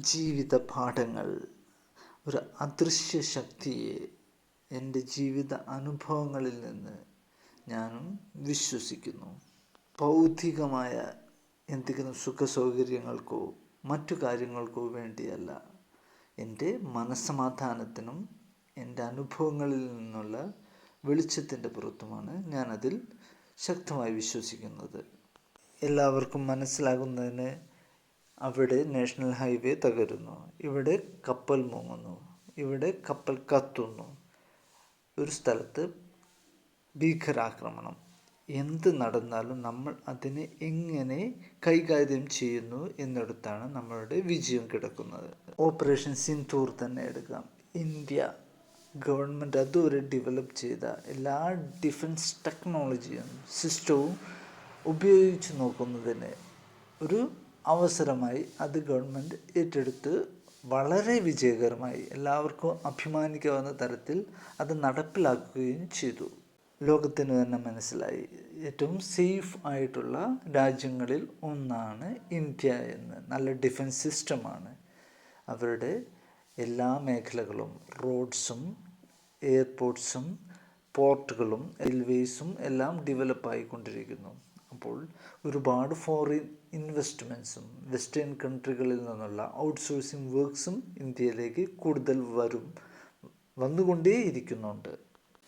ജീവിത പാഠങ്ങൾ ഒരു അദൃശ്യ ശക്തിയെ എന്റെ ജീവിത അനുഭവങ്ങളിൽ നിന്ന് ഞാനും വിശ്വസിക്കുന്നു. ഭൗതികമായ എന്തെങ്കിലും സുഖ സൗകര്യങ്ങൾക്കോ മറ്റു കാര്യങ്ങൾക്കോ വേണ്ടിയല്ല എന്റെ മനസ്സമാധാനത്തിനും എന്റെ അനുഭവങ്ങളിൽ നിന്നുള്ള വെളിച്ചത്തിന്റെ പുറത്തുമാണ് ഞാനതിൽ ശക്തമായി വിശ്വസിക്കുന്നത്. എല്ലാവർക്കും മനസ്സിലാകുന്നതിന് അവിടെ നാഷണൽ ഹൈവേ തകരുന്നു. ഇവിടെ കപ്പൽ മുങ്ങുന്നു. ഇവിടെ കപ്പൽ കത്തുന്നു. ഒരു സ്ഥലത്ത് ഭീകരാക്രമണം. എന്ത് നടന്നാലും നമ്മൾ അതിനെ എങ്ങനെ കൈകാര്യം ചെയ്യുന്നു എന്നിടത്താണ് നമ്മളുടെ വിജയം കിടക്കുന്നത്. ഓപ്പറേഷൻ സിന്ധൂർ തന്നെ എടുക്കാം. ഇന്ത്യ ഗവൺമെന്റ് അതുവരെ ഡെവലപ്പ് ചെയ്ത എല്ലാ ഡിഫൻസ് ടെക്നോളജിയും സിസ്റ്റവും ഉപയോഗിച്ച് നോക്കുന്നതിന് ഒരു അവസരമായി അത് ഗവൺമെന്റ് ഏറ്റെടുത്ത് വളരെ വിജയകരമായി എല്ലാവർക്കും അഭിമാനിക്കാവുന്ന തരത്തിൽ അത് നടപ്പിലാക്കുകയും ചെയ്തു. ലോകത്തിന് തന്നെ മനസ്സിലായി. ഏറ്റവും സേഫ് ആയിട്ടുള്ള രാജ്യങ്ങളിൽ ഒന്നാണ് ഇന്ത്യ എന്ന്. നല്ല ഡിഫൻസ് സിസ്റ്റമാണ്. അവരുടെ എല്ലാ മേഖലകളും റോഡ്സും എയർപോർട്ട്സും പോർട്ടുകളും റെയിൽവേസും എല്ലാം ഡെവലപ്പായിക്കൊണ്ടിരിക്കുന്നു. അപ്പോൾ ഒരുപാട് ഫോറിൻ ഇൻവെസ്റ്റ്മെന്റ്സും വെസ്റ്റേൺ കൺട്രികളിൽ നിന്നുള്ള ഔട്ട്സോഴ്സിങ് വർക്ക്സും ഇന്ത്യയിലേക്ക് കൂടുതൽ വരും വന്നുകൊണ്ടേയിരിക്കുന്നുണ്ട്.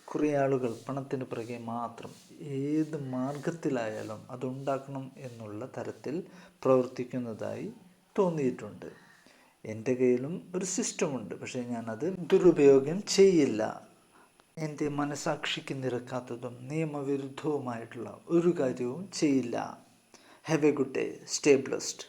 കുറേ ആളുകൾ പണത്തിന് പുറകെ മാത്രം ഏത് മാർഗത്തിലായാലും അതുണ്ടാക്കണം എന്നുള്ള തരത്തിൽ പ്രവർത്തിക്കുന്നതായി തോന്നിയിട്ടുണ്ട്. എന്റെ കയ്യിലും ഒരു സിസ്റ്റമുണ്ട് പക്ഷേ ഞാനത് ദുരുപയോഗം ചെയ്യില്ല. എന്റെ മനസാക്ഷിക്ക് നിരക്കാത്തതും നിയമവിരുദ്ധവുമായിട്ടുള്ള ഒരു കാര്യവും ചെയ്യില്ല. Have a good day stay blessed